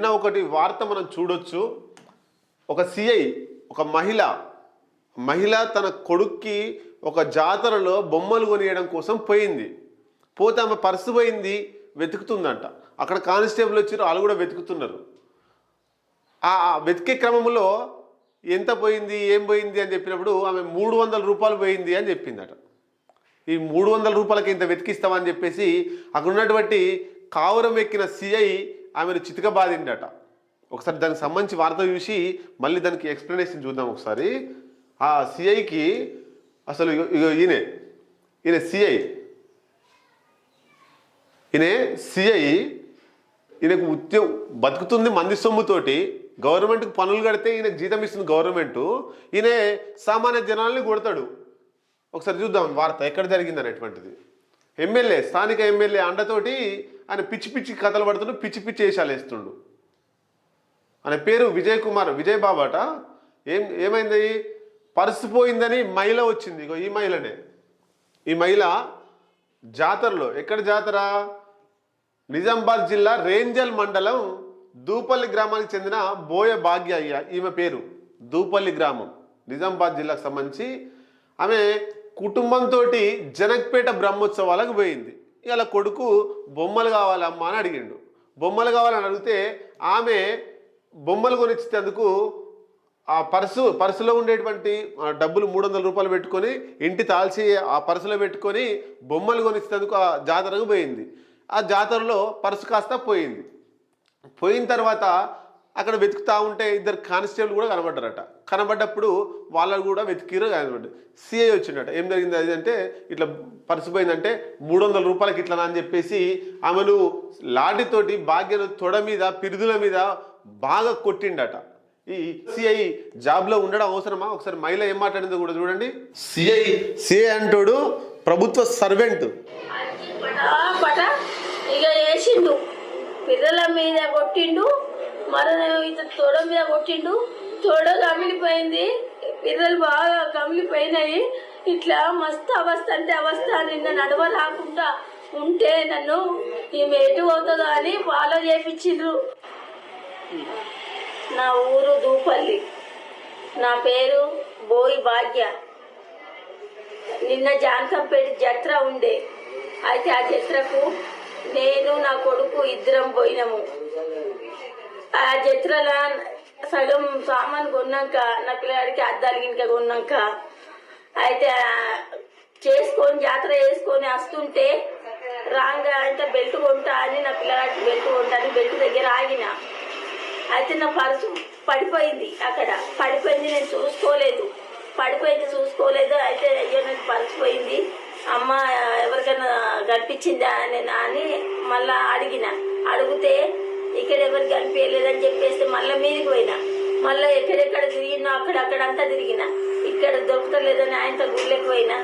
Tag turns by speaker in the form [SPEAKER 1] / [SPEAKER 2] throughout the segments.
[SPEAKER 1] నిన్న ఒకటి వార్త మనం చూడొచ్చు. ఒక సిఐ ఒక మహిళ మహిళ తన కొడుక్కి ఒక జాతరలో బొమ్మలు కొనియడం కోసం పోయింది. పోతే ఆమె పర్సు పోయింది వెతుకుతుందంట. అక్కడ కానిస్టేబుల్ వచ్చారు వాళ్ళు కూడా వెతుకుతున్నారు. ఆ వెతికే క్రమంలో ఎంత పోయింది ఏం పోయింది అని చెప్పినప్పుడు ఆమె మూడు వందల రూపాయలు పోయింది అని చెప్పిందట. ఈ మూడు వందల రూపాయలకి ఇంత వెతికిస్తామని చెప్పేసి అక్కడ ఉన్నటువంటి కావురం ఎక్కిన సిఐ ఆమెను చితకబాదిండట ఒకసారి దానికి సంబంధించి వార్త చూసి మళ్ళీ దానికి ఎక్స్ప్లెనేషన్ చూద్దాం ఒకసారి. ఆ సిఐకి అసలు ఇగో- ఈయనే ఈయన సిఐ ఈయన సిఐ ఈయనకు ఉద్యోగ బతుకుతుంది మంది సొమ్ముతోటి. గవర్నమెంట్కి పనులు కడితే ఈయనకు జీతం ఇస్తుంది గవర్నమెంట్. ఈయన సామాన్య జనాల్ని కొడతాడు. ఒకసారి చూద్దాం వార్త ఎక్కడ జరిగింది అనేటువంటిది. ఎమ్మెల్యే స్థానిక ఎమ్మెల్యే అండతోటి ఆయన పిచ్చి పిచ్చి కథలు పడుతుండు పిచ్చి పిచ్చి వేషాలు వేస్తుండు. ఆయన పేరు విజయ్ కుమార్ విజయ్ బాబాట ఏం ఏమైంది? పర్సు పోయిందని మహిళ వచ్చింది. ఇగో ఈ మహిళనే. ఈ మహిళ జాతరలో ఎక్కడ జాతర? నిజామాబాద్ జిల్లా రేంజల్ మండలం దూపల్లి గ్రామానికి చెందిన బోయ భాగ్య అయ్య ఈమె పేరు దూపల్లి గ్రామం. నిజామాబాద్ జిల్లాకు సంబంధించి ఆమె కుటుంబంతో జనక్పేట బ్రహ్మోత్సవాలకు పోయింది. ఇలా కొడుకు బొమ్మలు కావాలమ్మా అని అడిగిండు. బొమ్మలు కావాలని అడిగితే ఆమె బొమ్మలు కొనిచ్చేందుకు ఆ పర్సు పర్సులో ఉండేటువంటి డబ్బులు మూడు వందల రూపాయలు పెట్టుకొని ఇంటి తాల్చి ఆ పర్సులో పెట్టుకొని బొమ్మలు కొనిచ్చేందుకు ఆ జాతరకు పోయింది. ఆ జాతరలో పర్సు కాస్త పోయింది. పోయిన తర్వాత అక్కడ వెతుకుతా ఉంటే ఇద్దరు కానిస్టేబుల్ కూడా కనబడ్డారట. కనబడ్డప్పుడు వాళ్ళని కూడా వెతికిరు కనబడ్డారు. సిఐ వచ్చిండట ఏం జరిగింది అది అంటే ఇట్లా పర్సు పోయిందంటే మూడు వందల రూపాయలకి ఇట్లా అని చెప్పేసి ఆమెను లాఠీతోటి భాగ్యను తొడ మీద పిరుదుల మీద బాగా కొట్టిండట. ఈ సిఐ జాబ్లో ఉండడం అవసరమా? ఒకసారి మహిళ ఏం మాట్లాడిందో కూడా చూడండి. సిఐ సిఐ అంటోడు ప్రభుత్వ సర్వెంట్.
[SPEAKER 2] ఆ పట. ఇక వేసిండు పిల్లల మీద కొట్టిండు మరో ఇత తోడ మీద కొట్టిండు. తోడ కమిలిపోయింది పిల్లలు బాగా కమిలిపోయినాయి. ఇట్లా మస్తు అవస్థ అంటే అవస్థ నిన్న నడవ రాకుండా ఉంటే నన్ను ఈమె ఎటు అవుతుందో అని ఫాలో చేపించిండ్రు. నా ఊరు దూపల్లి. నా పేరు బోయి భాగ్య. నిన్న జానకంపేట జత్ర ఉండే. అయితే ఆ జత్రకు నేను నా కొడుకు ఇద్దరం పోయినాము. ఆ జత్రలో సగం సామాన్ కొన్నాక నా పిల్లగాడికి అద్దాలు గినక కొన్నాక అయితే చేసుకొని జాతర చేసుకొని వస్తుంటే రాంగా అంటే బెల్ట్ కొంటా అని నా పిల్లగాడికి బెల్ట్ కొంటా అని బెల్ట్ దగ్గర ఆగిన. అయితే నా పర్సు పడిపోయింది అక్కడ. పడిపోయింది నేను చూసుకోలేదు. పడిపోయింది చూసుకోలేదు. అయితే అయ్యో నాకు పర్సు పోయింది. అమ్మ ఎవరికైనా కనిపించిందా అని అని మళ్ళా అడిగిన. అడిగితే ఇక్కడ ఎవరికి కనిపించలేదని చెప్పేస్తే మళ్ళీ మీదికి పోయినా. మళ్ళీ ఎక్కడెక్కడ తిరిగినా అక్కడ అంతా తిరిగిన. ఇక్కడ దొరకలేదని ఆయనతో గుళ్ళకి పోయినా.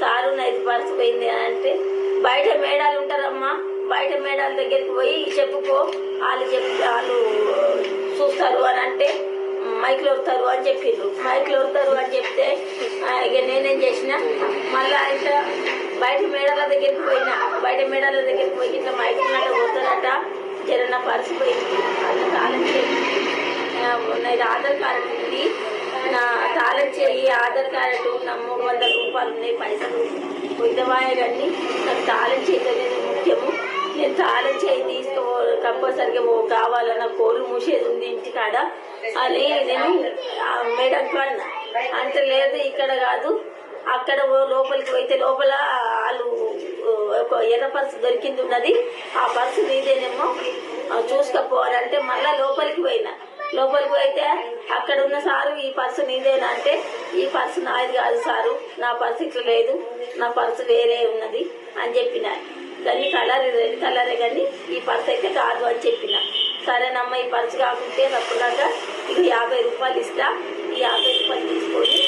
[SPEAKER 2] సారు నైదు పర్సు పోయింది అని అంటే బయట మేడాలు ఉంటారమ్మా బయట మేడాల దగ్గరికి పోయి చెప్పుకో వాళ్ళు చెప్పి వాళ్ళు చూస్తారు అని అంటే మైక్లో వస్తారు అని చెప్పిండ్రు మైక్లో వస్తారు అని చెప్తే ఇక నేనేం చేసిన మళ్ళీ ఇట్లా బయట మేడాల దగ్గరికి పోయినా బయట మేడాల దగ్గరికి పోయి ఇట్లా మైకులు నట్ట పోతారట జరన్న పరిచిపోయింది పర్సు అది తాళం చేయి ఆధార్ కార్డు ఉంది. నా తాళం చేయి ఆధార్ కార్డు నా మూడు వందల రూపాయలు ఉన్నాయి పైసలు. ఉద్దమాయ కానీ నాకు తాళం చేయలేదు ముఖ్యము. నేను తాళం చేయి సరిగా కావాలన్న కోరు మూసేది ఉంది ఇంటికాడ అని నేను ఆ మేడంకు అంటే లేదు ఇక్కడ కాదు. అక్కడ లోపలికి పోయితే లోపల వాళ్ళు ఒక ఎర్ర పర్సు దొరికింది ఉన్నది. ఆ పర్సు నీదేనేమో చూసుకపోవాలంటే మళ్ళీ లోపలికి పోయినా. లోపలికి పోయితే అక్కడ ఉన్న సారు ఈ పర్సు నీదేనా అంటే ఈ పర్సు నాది కాదు సారు నా పర్సు ఇట్లా లేదు నా పర్సు వేరే ఉన్నది అని చెప్పినారు కానీ కలర్ రెడ్ కలరే కానీ ఈ పర్స్ అయితే కాదు అని చెప్పిన. సరేనమ్మ ఈ పర్సు కాకుంటే తప్పదాకా ఇది యాభై రూపాయలు ఇస్తా. ఈ యాభై రూపాయలు తీసుకొని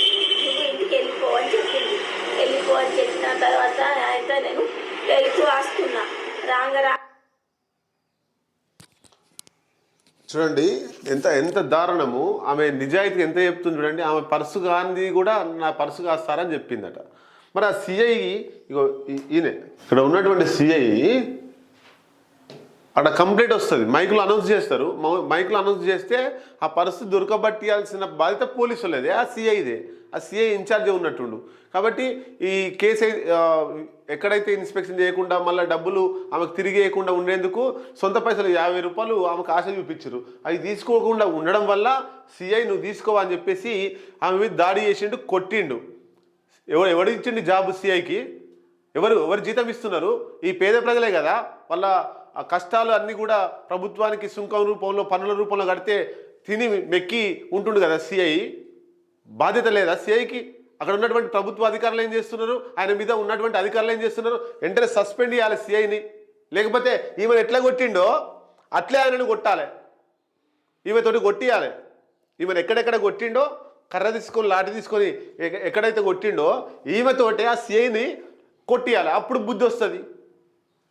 [SPEAKER 2] నువ్వు ఇంటికి వెళ్ళిపో అని చెప్పింది. వెళ్ళిపో అని చెప్పిన తర్వాత అయితే నేను వెళ్తూ వస్తున్నా రాంగరా
[SPEAKER 1] చూడండి ఎంత ఎంత దారుణము. ఆమె నిజాయితీ ఎంత చెప్తుంది చూడండి. ఆమె పర్సు కానిది కూడా నా పర్సు కాస్తారని చెప్పిందట. మరి ఆ సిఐ ఇగో ఈ- ఈయనే. ఇక్కడ ఉన్నటువంటి సిఐ అక్కడ కంప్లీట్ వస్తుంది. మైకులు అనౌన్స్ చేస్తారు. మైకులు అనౌన్స్ చేస్తే ఆ పరిస్థితి దొరకబట్టియాల్సిన బాధ్యత పోలీసు ఆ సిఐదే ఆ సిఐ ఇన్ఛార్జ్ ఉన్నట్టుండు. కాబట్టి ఈ కేసు ఎక్కడైతే ఇన్స్పెక్షన్ చేయకుండా మళ్ళీ డబ్బులు ఆమెకు తిరిగి వేయకుండా ఉండేందుకు సొంత పైసలు యాభై రూపాయలు ఆమెకు ఆశ చూపించారు. అవి తీసుకోకుండా ఉండడం వల్ల సిఐ నువ్వు తీసుకోవా అని చెప్పేసి ఆమె మీద దాడి చేసిండు కొట్టిండు. ఎవరు ఎవడు ఇచ్చిండు జాబ్ సిఐకి ఎవరు ఎవరు జీతం ఇస్తున్నారు? ఈ పేద ప్రజలే కదా. వాళ్ళ ఆ కష్టాలు అన్నీ కూడా ప్రభుత్వానికి సుంకం రూపంలో పన్నుల రూపంలో కడితే తిని మెక్కి ఉంటుండు కదా సిఐ బాధ్యత లేదా సిఐకి అక్కడ ఉన్నటువంటి ప్రభుత్వ అధికారులు ఏం చేస్తున్నారు? ఆయన మీద ఉన్నటువంటి అధికారులు ఏం చేస్తున్నారు? వెంటనే సస్పెండ్ చేయాలి సిఐని లేకపోతే ఈమెను ఎట్లా కొట్టిండో అట్లే ఆయనను కొట్టాలి. ఈమెతోటి కొట్టియాలి. ఈమెను ఎక్కడెక్కడ కొట్టిండో కర్ర తీసుకొని లాటి తీసుకొని ఎక్కడైతే కొట్టిండో ఈమెతోటే ఆ సిఐని కొట్టియాలి. అప్పుడు బుద్ధి వస్తుంది.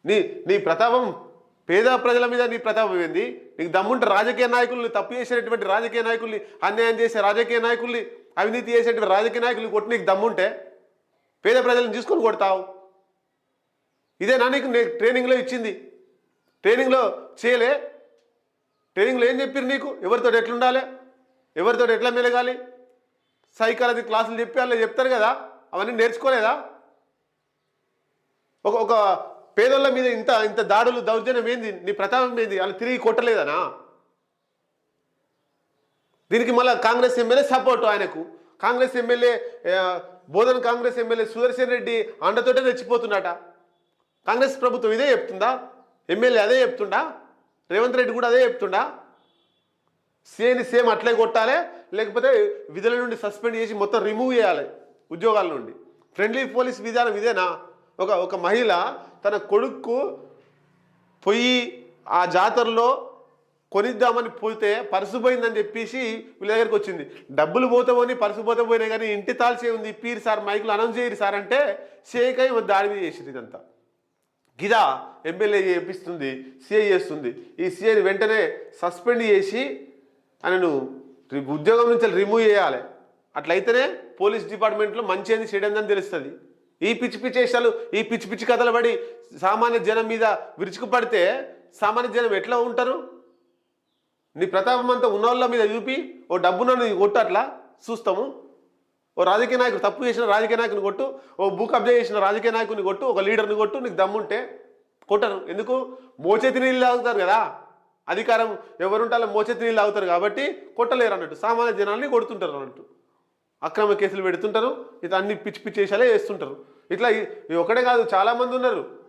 [SPEAKER 1] నీ నీ ప్రతాపం పేద ప్రజల మీద నీ ప్రతాపం ఏంది? నీకు దమ్ముంటే రాజకీయ నాయకుల్ని తప్పు చేసేటటువంటి రాజకీయ నాయకుల్ని అన్యాయం చేసే రాజకీయ నాయకుల్ని అవినీతి చేసేటువంటి రాజకీయ నాయకుల్ని కొట్టి నీకు దమ్ముంటే పేద ప్రజలను తీసుకొని కొడతావు. ఇదేనా నీకు నేను ట్రైనింగ్లో ఇచ్చింది? ట్రైనింగ్లో చేయలే? ట్రైనింగ్లో ఏం చెప్పారు నీకు? ఎవరితో ఎట్లుండాలి? ఎవరితో ఎట్లా మెలగాలి? సైకాలజీ క్లాసులు చెప్పి అలా చెప్తారు కదా అవన్నీ నేర్చుకోలేదా? ఒక ఒక పేదోళ్ళ మీద ఇంత ఇంత దాడులు దౌర్జన్యం ఏంది? నీ ప్రతాపం ఏంది? వాళ్ళు తిరిగి కొట్టలేదనా? దీనికి మళ్ళీ కాంగ్రెస్ ఎమ్మెల్యే సపోర్టు ఆయనకు. కాంగ్రెస్ ఎమ్మెల్యే బోధన కాంగ్రెస్ ఎమ్మెల్యే సుదర్శన్ రెడ్డి అండతోటే రెచ్చిపోతున్నట కాంగ్రెస్ ప్రభుత్వం ఇదే చెప్తుందా? ఎమ్మెల్యే అదే చెప్తుండా రేవంత్ రెడ్డి కూడా అదే చెప్తుండా సేని సేమ్ అట్లే కొట్టాలి లేకపోతే విధుల నుండి సస్పెండ్ చేసి మొత్తం రిమూవ్ చేయాలి ఉద్యోగాల నుండి. ఫ్రెండ్లీ పోలీస్ విధానం ఇదేనా? ఒక ఒక మహిళ తన కొడుకు పోయి ఆ జాతరలో కొనిద్దామని పోతే పరుసు పోయిందని చెప్పేసి వీళ్ళ దగ్గరికి వచ్చింది. డబ్బులు పోతామని పర్సు పోతే పోయినాయి కానీ ఇంటి తాల్చే ఉంది. ఇప్పిరు సార్ మైకులు అనౌన్స్ చేయరు సార్ అంటే షేక్ అయి దాడి మీద చేసింది ఇదంతా. గిదా ఎమ్మెల్యే చేపిస్తుంది సిఐ చేస్తుంది. ఈ సీఏని వెంటనే సస్పెండ్ చేసి ఆయనను రి- ఉద్యోగం నుంచి రిమూవ్ చేయాలి. అట్లయితేనే పోలీస్ డిపార్ట్మెంట్లో మంచి ఏంది చేయడం తెలుస్తుంది. ఈ పిచ్చి పిచ్చి వేషాలు ఈ పిచ్చి పిచ్చి కథలు పడి సామాన్య జనం మీద విరుచుకు పడితే సామాన్య జనం ఎట్లా ఉంటారు? నీ ప్రతాపం అంతా ఉన్నోళ్ళ మీద చూపి ఓ డబ్బునని కొట్టు అట్లా చూస్తాము. ఓ రాజకీయ నాయకుడు తప్పు చేసిన రాజకీయ నాయకుని కొట్టు ఓ భూ కబ్జా చేసిన రాజకీయ నాయకుని కొట్టు ఒక లీడర్ని కొట్టు నీకు దమ్ముంటే కొట్టరు. ఎందుకు? మోచేతి నీళ్ళు తాగుతారు కదా. అధికారం ఎవరుంటారో మోచేతి నీళ్ళు తాగుతారు కాబట్టి కొట్టలేరు అన్నట్టు. సామాన్య జనాల్ని కొడుతుంటారు అన్నట్టు. అక్రమ కేసులు పెడుతుంటారు ఇట్లా అన్ని పిచ్చి పిచ్చి చేసేలా చేస్తుంటారు ఇట్లా ఈ- ఒకటే కాదు చాలా మంది ఉన్నారు.